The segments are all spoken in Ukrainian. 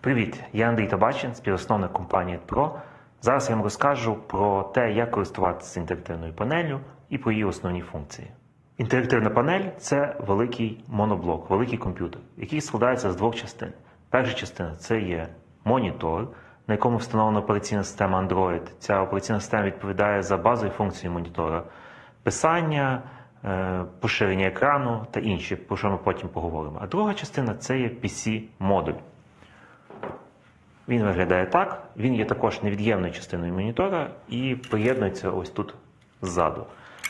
Привіт, я Андрій Табачин, співосновник компанії Pro. Зараз я вам розкажу про те, як користуватися інтерактивною панелью і про її основні функції. Інтерактивна панель це великий моноблок, великий комп'ютер, який складається з двох частин. Перша частина це є монітор, на якому встановлена операційна система Android. Ця операційна система відповідає за базові функції монітора: писання, е, поширення екрану та інші, про що ми потім поговоримо. А друга частина це є PC-модуль. Він виглядає так. Він є також невід'ємною частиною монітора і приєднується ось тут ззаду.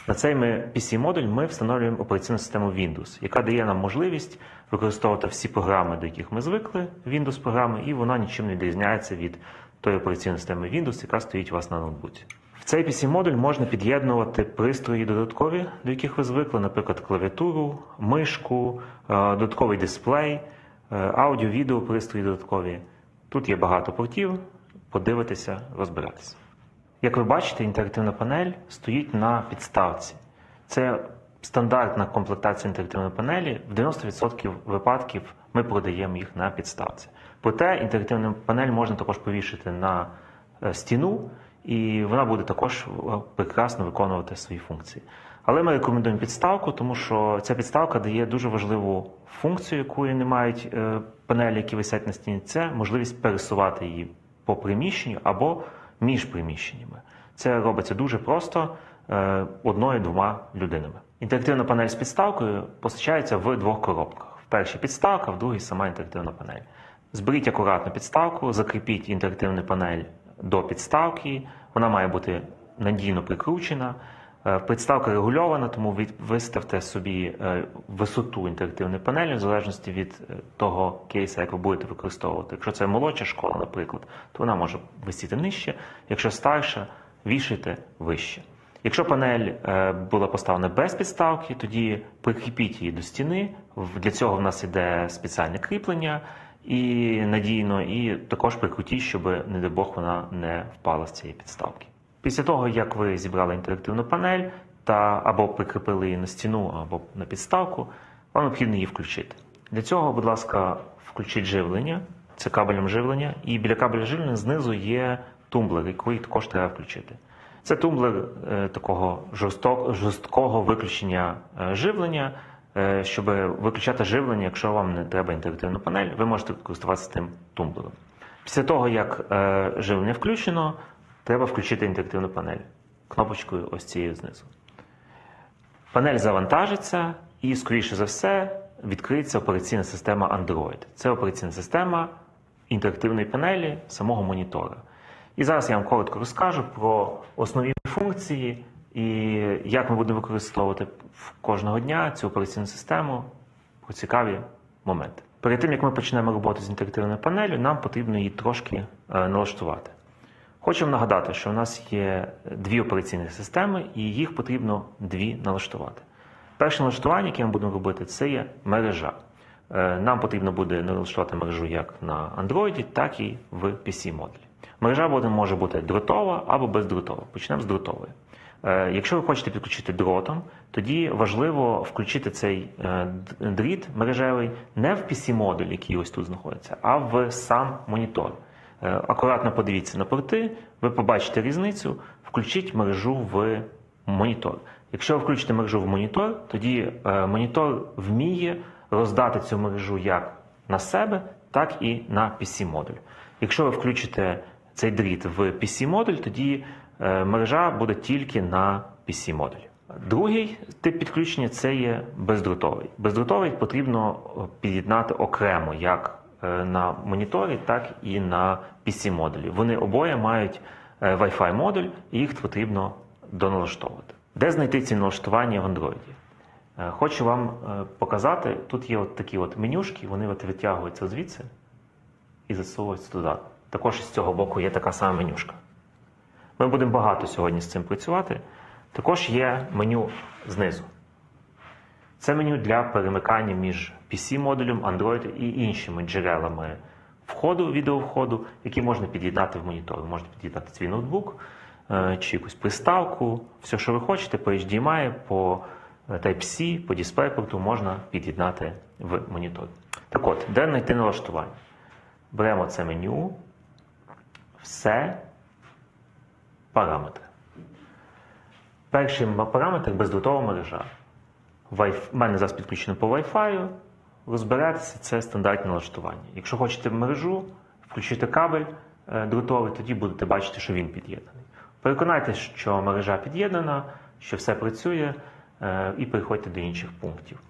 На цей PC-модуль ми встановлюємо операційну систему Windows, яка дає нам можливість використовувати всі програми, до яких ми звикли, Windows-програми, і вона нічим не відрізняється від тої операційної системи Windows, яка стоїть у вас на ноутбуці. В цей PC-модуль можна під'єднувати пристрої додаткові, до яких ви звикли, наприклад, клавіатуру, мишку, е, додатковий дисплей, е, аудіо, відео пристрої додаткові. Тут є багато портів, подивитися, розбиратися. Як ви бачите, інтерактивна панель стоїть на підставці. Це стандартна комплектація інтерактивної панелі. В 90% випадків ми продаємо їх на підставці. Проте інтерактивну панель можна також повішати на е, стіну, і вона буде також е, прекрасно виконувати свої функції. Але ми рекомендуємо підставку, тому що ця підставка дає дуже важливу функцію, яку не мають е, панелі, які висять на стіні. Це можливість пересувати її по приміщенню або між приміщеннями. Це робиться дуже просто е, одною-двома людинами. Інтерактивна панель з підставкою постачається в двох коробках: в першій підставка, в другій сама інтерактивна панель. Зберіть акуратно підставку, закріпіть інтерактивну панель до підставки. Вона має бути надійно прикручена. Е, Підставка регульована, тому виставте собі е, висоту інтерактивної панелі в залежності від е, того кейса, як ви будете використовувати. Якщо це молодша школа, наприклад, то вона може висіти нижче. Якщо старша, вішайте вище. Якщо панель була поставлена без підставки, тоді прикріпіть її до стіни. Для цього в нас іде спеціальне кріплення і надійно, і також прикрутіть, щоб, не дай Бог, вона не впала з цієї підставки. Після того, як ви зібрали інтерактивну панель та або прикріпили її на стіну, або на підставку, вам необхідно її включити. Для цього, будь ласка, включіть живлення, це кабелем живлення, і біля кабеля живлення знизу є тумблер, який також треба включити. Це тумблер е, такого жорсткого виключення е, живлення. Е, щоб виключати живлення, якщо вам не треба інтерактивну панель, ви можете користуватися тим тумблером. Після того, як живлення включено, треба включити інтерактивну панель кнопочкою ось цією знизу. Панель завантажиться і, скоріше за все, відкриється операційна система Android. Це операційна система інтерактивної панелі самого монітора. І зараз я вам коротко розкажу про основні функції і як ми будемо використовувати кожного дня цю операційну систему про цікаві моменти. Перед тим як ми почнемо роботу з інтерактивною панелью, нам потрібно її трошки е, налаштувати. Хочу нагадати, що у нас є дві операційні системи, і їх потрібно дві налаштувати. Перше налаштування, яке ми будемо робити, це є мережа. Е, нам потрібно буде налаштувати мережу як на Android, так і в PC-модулі. Мережа може бути дротова або бездротова. Почнемо з дротової. Е, якщо ви хочете підключити дротом, тоді важливо включити цей е, дріт мережевий не в PC-модуль, який ось тут знаходиться, а в сам монітор. Е, акуратно подивіться на порти, ви побачите різницю, включіть мережу в монітор. Якщо ви включите мережу в монітор, тоді монітор вміє роздати цю мережу як на себе, так і на PC-модуль. Якщо ви включите цей дріт в PC-модуль, тоді Е, мережа буде тільки на PC-модулі. Другий тип підключення це є бездротовий. Бездротовий потрібно під'єднати окремо як е, на моніторі, так і на PC-модулі. Вони обоє мають е, Wi-Fi модуль, і їх потрібно доналаштовувати. Де знайти ці налаштування в Android? Хочу вам показати, тут є от такі от менюшки, вони от витягуються звідси і засовуються туди. Також з цього боку є така сама менюшка. Ми будемо багато сьогодні з цим працювати. Також є меню знизу. Це меню для перемикання між PC-модулем, Android і іншими джерелами входу, відеовходу, які можна під'єднати в монітор. Ви можете під'єднати свій ноутбук е, чи якусь приставку, все, що ви хочете, по HDMI, по е, Type-C, по DisplayPort можна під'єднати в монітор. Так от, де знайти налаштування? беремо це меню, все, параметри. Перший параметр бездротова мережа. У мене зараз підключено по Wi-Fi. Розберетеся, це стандартне налаштування. Якщо хочете мережу, включите кабель е, дротовий, тоді будете бачити, що він під'єднаний. Переконайтеся, що мережа під'єднана, що все працює, е, і переходьте до інших пунктів.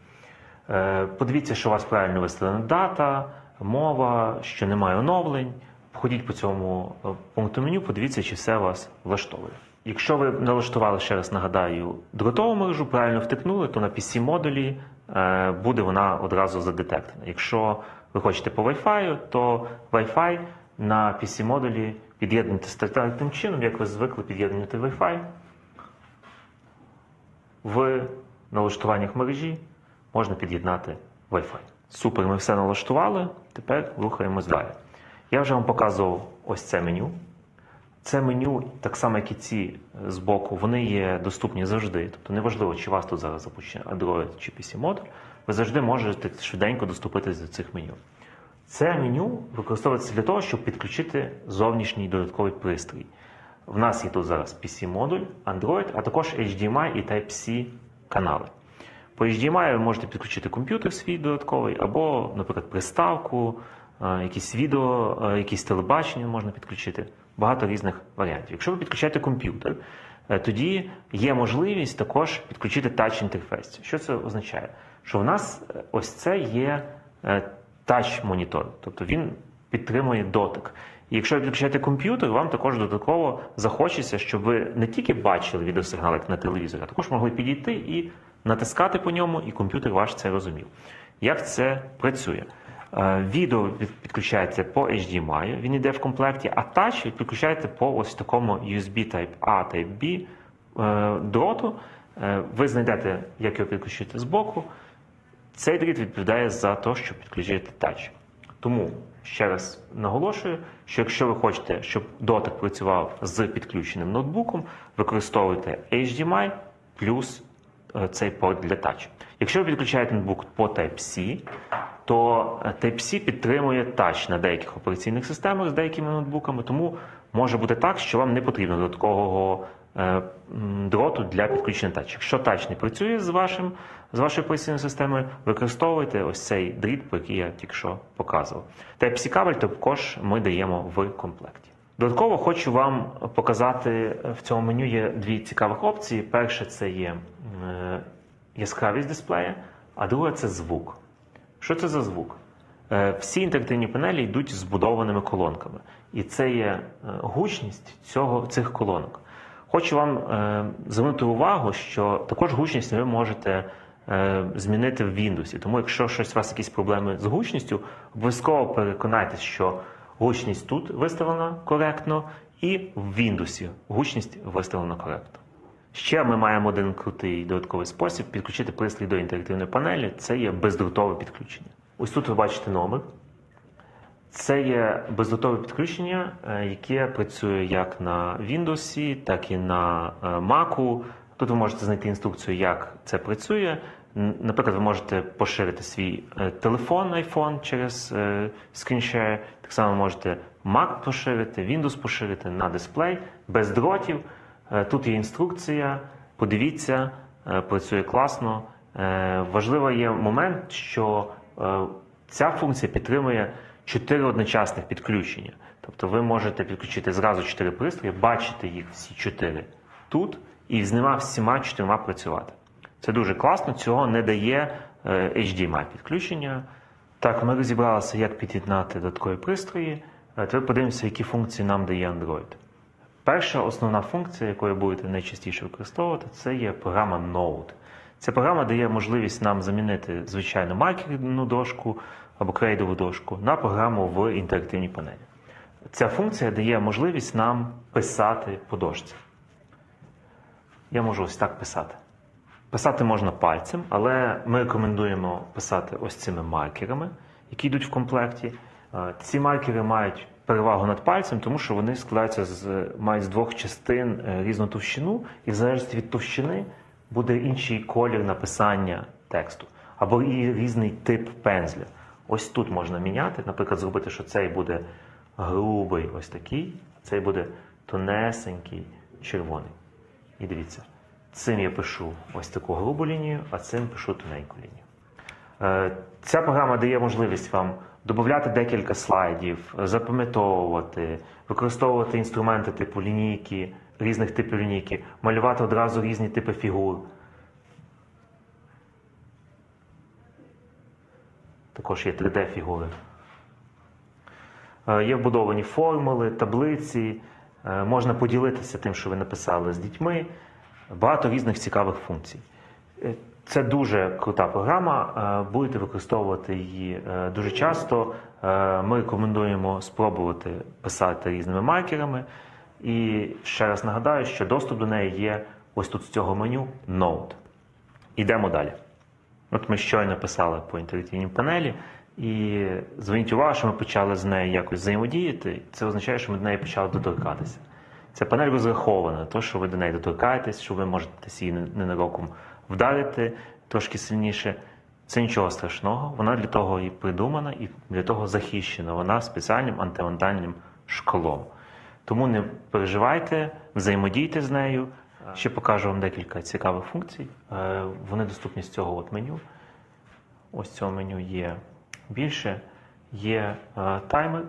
Е, Подивіться, що у вас правильно виставлена дата, мова, що немає оновлень. Походіть по цьому пункту меню, подивіться, чи все вас влаштовує. Якщо ви налаштували, ще раз нагадаю, дротову мережу, правильно втикнули, то на PC модулі е, буде вона одразу задетектена. Якщо ви хочете по Wi-Fi, то Wi-Fi на PC модулі під'єднуйте стандартним чином, як ви звикли під'єднувати Wi-Fi. В налаштуваннях мережі можна під'єднати Wi-Fi. Супер, ми все налаштували. Тепер рухаємось далі. Я вже вам показував ось це меню. Це меню, так само як і ці е, збоку, вони є доступні завжди. Тобто неважливо, чи у вас тут зараз запущений Android чи PC модуль, ви завжди можете швиденько доступитись до цих меню. Це меню використовується для того, щоб підключити зовнішній додатковий пристрій. В нас є тут зараз PC-модуль, Android, а також HDMI і Type-C канали. По HDMI ви можете підключити комп'ютер свій додатковий, або, наприклад, приставку, е, якісь відео, е, якісь телебачення можна підключити. Багато різних варіантів. Якщо ви підключаєте комп'ютер, е, тоді є можливість також підключити тач інтерфейс. Що це означає? Що в нас е, ось це є тач-монітор, тобто він підтримує дотик. І якщо ви підключаєте комп'ютер, вам також додатково захочеться, щоб ви не тільки бачили відеосигнал, як на телевізорі, а також могли підійти і натискати по ньому, і комп'ютер ваш це розумів. Як це працює? Е, Відео підключається по HDMI, він йде в комплекті, а тач ви підключаєте по ось такому USB Type-A, Type-B е, дроту. Е, Ви знайдете, як його підключити збоку. Цей дріт відповідає за те, щоб підключити тач. Тому ще раз наголошую, що якщо ви хочете, щоб дотик працював з підключеним ноутбуком, використовуйте HDMI плюс цей порт для тач. Якщо ви підключаєте ноутбук по Type-C, то е, Type-C підтримує тач на деяких операційних системах з деякими ноутбуками, тому може бути так, що вам не потрібно додаткового е, дроту для підключення тач. Якщо тач не працює з вашим з вашою операційною системою, використовуйте ось цей дріт, про який я тільки що показував. Type-C кабель також ми даємо в комплекті. Додатково хочу вам показати е, в цьому меню є дві цікавих опції. Перше це є яскравість дисплея, а друге це звук. Що це за звук? Е, Всі інтерактивні панелі йдуть збудованими колонками, і це є е, гучність цього, цих колонок. Хочу вам е, звернути увагу, що також гучність ви можете змінити в Windows. Тому, якщо щось у вас якісь проблеми з гучністю, обов'язково переконайтеся, що гучність тут виставлена коректно, і в Windows гучність виставлена коректно. Ще ми маємо один крутий додатковий спосіб підключити пристрій до інтерактивної панелі. Це є бездротове підключення. Ось тут ви бачите номер. Це є бездротове підключення, е, яке працює як на Windows, так і на е, Mac. Тут ви можете знайти інструкцію, як це працює. Наприклад, ви можете поширити свій е, телефон iPhone через ScreenShare. Так само можете Mac поширити, Windows поширити на дисплей без дротів. Е, Тут є інструкція. Подивіться, е, працює класно. Е, Важливий є момент, що ця функція підтримує чотири одночасних підключення. Тобто ви можете підключити зразу чотири пристрої, бачити їх всі чотири тут і з ними всіма чотирма працювати. Це дуже класно, цього не дає HDMI підключення. Так, ми розібралися, як під'єднати додаткові пристрої. Тепер подивимося, які функції нам дає Android. Перша основна функція, ви будете найчастіше використовувати, це є програма Node. Ця програма дає можливість нам замінити звичайну маркерну дошку або крейдову дошку на програму в інтерактивній панелі. Ця функція дає можливість нам писати по дошці. Я можу ось так писати. Писати можна пальцем, але ми рекомендуємо писати ось цими маркерами, які йдуть в комплекті. Е, Ці маркери мають перевагу над пальцем, тому що вони складаються з мають з двох частин е, різну товщину, і в залежності від товщини буде інший колір написання тексту або і різний тип пензля. Ось тут можна міняти, наприклад, зробити, що цей буде грубий, ось такий, а цей буде тонесенький, червоний. І дивіться, цим я пишу ось таку грубу лінію, а цим пишу тоненьку лінію. Е, Ця програма дає можливість вам додати декілька слайдів, запам'ятовувати, використовувати інструменти типу лінійки, різних типів лінійки, малювати одразу різні типи фігур. Також є 3D-фігури. Е, Є вбудовані формули, таблиці. Е, Можна поділитися тим, що ви написали з дітьми. Багато різних цікавих функцій. Це дуже крута програма. е, Будете використовувати її е, дуже часто. Е, Ми рекомендуємо спробувати писати різними маркерами. І ще раз нагадаю, що доступ до неї є ось тут з цього меню Note. Ідемо далі. От ми щойно писали по інтерактивній панелі, і зверніть увагу, що ми почали з нею якось взаємодіяти. Це означає, що ми до неї почали доторкатися. Ця панель розрахована на те, що ви до неї доторкаєтесь, що ви можете її ненароком вдарити трошки сильніше. Це нічого страшного. Вона для того і придумана, і для того захищена. Вона спеціальним антивандальним школом. Тому не переживайте, взаємодійте з нею. Ще покажу вам декілька цікавих функцій. Е, Вони доступні з цього от меню. Ось цього меню є більше. Є е, таймер.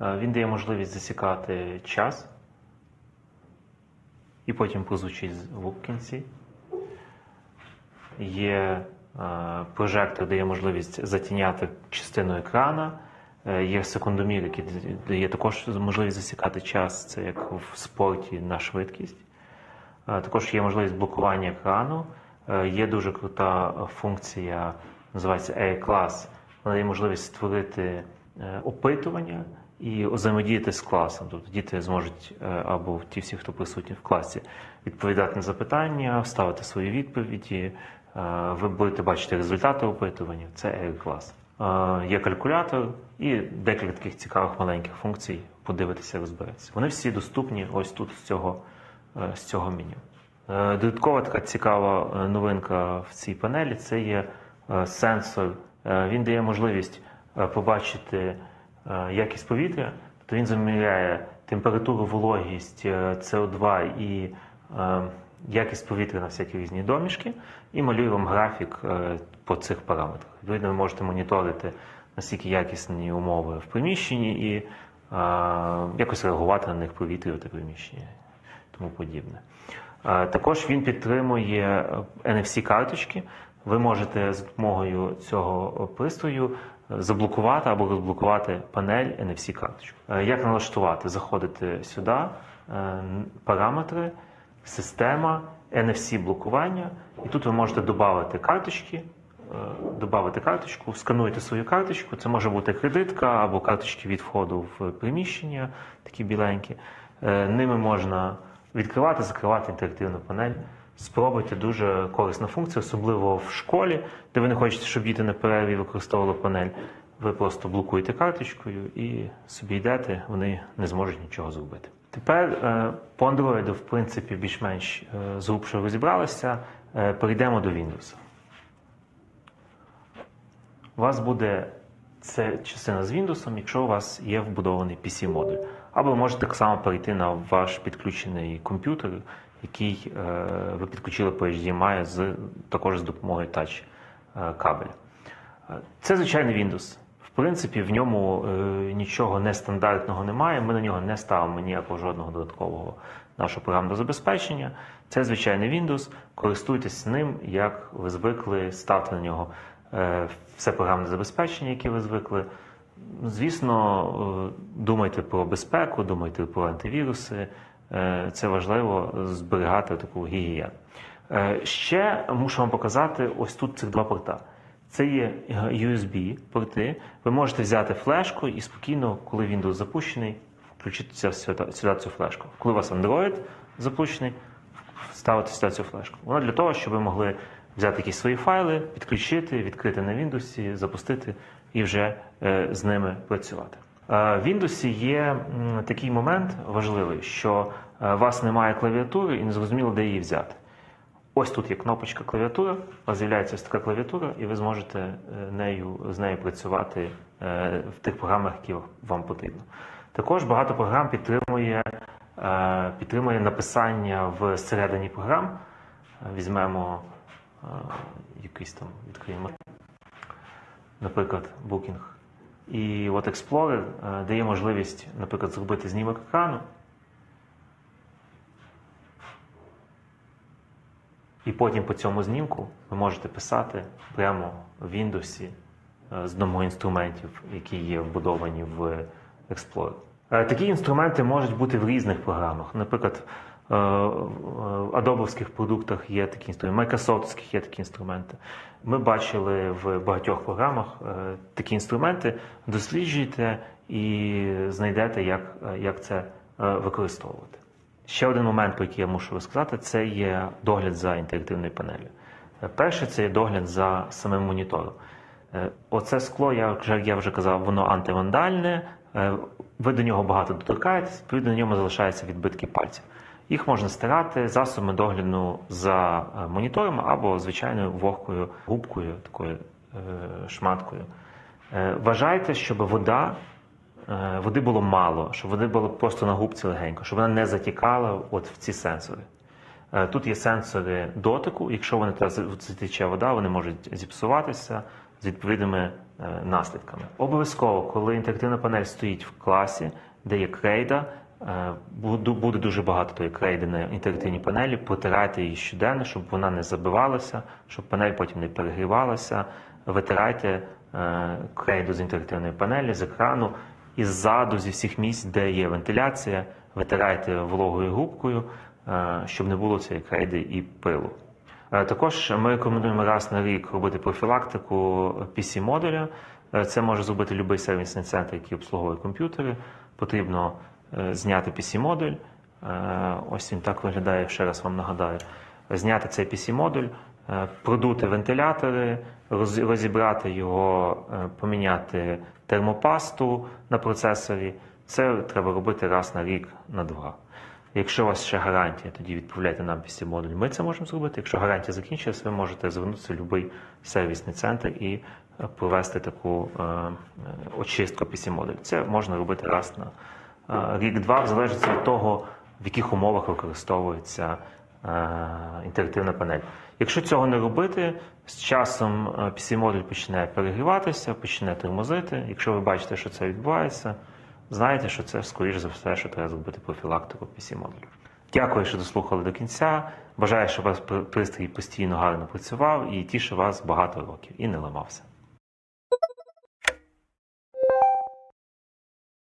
Е, Він дає можливість засікати час. І потім прозвучить звук в кінці. Є е, прожектор, дає можливість затіняти частину екрана. Е, Є секундомір, який дає також можливість засікати час, це як в спорті на швидкість. Е, Також є можливість блокування екрану. Є дуже крута функція, називається A-клас. Вона дає можливість створити опитування і взаємодіяти з класом. Тобто діти зможуть або ті всі, хто присутні в класі, відповідати на запитання, ставити свої відповіді. Е, Ви будете бачити результати опитування. Це A-клас. Е, Є калькулятор і декілька таких цікавих маленьких функцій. Подивитися, розбиратися. Вони всі доступні ось тут з цього, е, з цього меню. Додаткова така цікава новинка в цій панелі це є сенсор. Він дає можливість побачити якість повітря, тобто він заміряє температуру, вологість, е, СО2 і е, якість повітря на всякі різні домішки, і малює вам графік е, по цих параметрах. Відповідно, ви можете моніторити, наскільки якісні умови в приміщенні, і е, якось реагувати на них повітря та приміщення тому подібне. Е, Також він підтримує NFC-карточки. Ви можете з допомогою цього пристрою заблокувати або розблокувати панель NFC-карточку. Як налаштувати? Заходите сюди, параметри, система, NFC-блокування, і тут ви можете додати карточки. Додати карточку, скануєте свою карточку. Це може бути кредитка або карточки від входу в приміщення, такі біленькі. Е, Ними можна відкривати, закривати інтерактивну панель. Спробуйте дуже корисна функція, особливо в школі, де ви не хочете, щоб діти на перерві використовували панель. Ви просто блокуєте карточкою і собі йдете, вони не зможуть нічого зробити. Тепер е, по Android, в принципі, більш-менш е, зрубше розібралися. Е, Перейдемо до Windows. У вас буде це частина з Windows, якщо у вас є вбудований PC-модуль. Або можете так само перейти на ваш підключений комп'ютер, який ви підключили по HDMI з, також з допомогою Touch кабеля. Це звичайний Windows. Принципі, в ньому е, нічого нестандартного немає. Ми на нього не ставимо ніякого жодного додаткового нашого програмного забезпечення. Це звичайний Windows. Користуйтесь ним, як ви звикли, ставте на нього е, все програмне забезпечення, яке ви звикли. Звісно, е, думайте про безпеку, думайте про антивіруси. Е, Це важливо зберігати таку гігієну. Ще мушу вам показати ось тут цих два порта. Це є USB порти. Ви можете взяти флешку і спокійно, коли Windows запущений, включити сюди, цю флешку. Коли у вас Android запущений, ставити сюди цю флешку. Вона для того, щоб ви могли взяти якісь свої файли, підключити, відкрити на Windows, запустити і вже е, з ними працювати. Е, В Windows є такий момент важливий, що е, у вас немає клавіатури і не зрозуміло, де її взяти. Ось тут є кнопочка клавіатура, вас з'являється ось така клавіатура, і ви зможете е, нею, з нею працювати е, в тих програмах, які вам потрібно. Також багато програм підтримує, е, підтримує написання всередині програм. Візьмемо якийсь там відкриємо, наприклад, Booking. І от Explorer дає можливість, наприклад, зробити знімок екрану. Потім по цьому знімку ви можете писати прямо в Windows е, з одного інструментів, які є вбудовані в Explorer. Е, Такі інструменти можуть бути в різних програмах. Наприклад, е, в адобовських продуктах є такі інструменти, майкрософтських є такі інструменти. Ми бачили в багатьох програмах такі інструменти. Досліджуйте і знайдете, як, як це використовувати. Ще один момент, про який я мушу розказати, це є догляд за інтерактивною панелью. Е, Перше, це є догляд за самим монітором. Е, Оце скло, я вже, я вже казав, воно антивандальне. Е, Ви до нього багато доторкаєтесь, відповідно, на ньому залишаються відбитки пальців. Їх можна стирати засобами догляду за е, монітором або звичайною вогкою губкою, такою шматкою. Вважайте, щоб вода води було мало, щоб води було просто на губці легенько, щоб вона не затікала от в ці сенсори. Е, Тут є сенсори дотику. Якщо вони затече вода, вони можуть зіпсуватися з відповідними е, наслідками. Обов'язково, коли інтерактивна панель стоїть в класі, де є крейда, е, буде дуже багато тої крейди на інтерактивній панелі, протирайте її щоденно, щоб вона не забивалася, щоб панель потім не перегрівалася. Витирайте е, крейду з інтерактивної панелі, з екрану і ззаду, зі всіх місць, де є вентиляція, витирайте вологою губкою, е, щоб не було цієї крейди і пилу. Е, Також ми рекомендуємо раз на рік робити профілактику PC-модуля. Е, Це може зробити будь-який сервісний центр, який обслуговує комп'ютери. Потрібно зняти PC-модуль. Ось він так виглядає, ще раз вам нагадаю. Зняти цей PC-модуль, продути вентилятори, розібрати його, е, поміняти термопасту на процесорі. Це треба робити раз на рік, на два. Якщо у вас ще гарантія, тоді відправляйте нам pc модуль. Ми це можемо зробити. Якщо гарантія закінчилась, ви можете звернутися в будь-який сервісний центр і е, провести таку е, е, очистку pc модуль. Це можна робити раз на е, рік-два, в залежності від того, в яких умовах використовується е, інтерактивна панель. Якщо цього не робити, з часом е, pc модуль почне перегріватися, почне тормозити. Якщо ви бачите, що це відбувається, знаєте, що це скоріш за все, що треба зробити профілактику pc модулю. Дякую, що дослухали до кінця. Бажаю, щоб вас пристрій постійно гарно працював і тішив вас багато років і не ламався.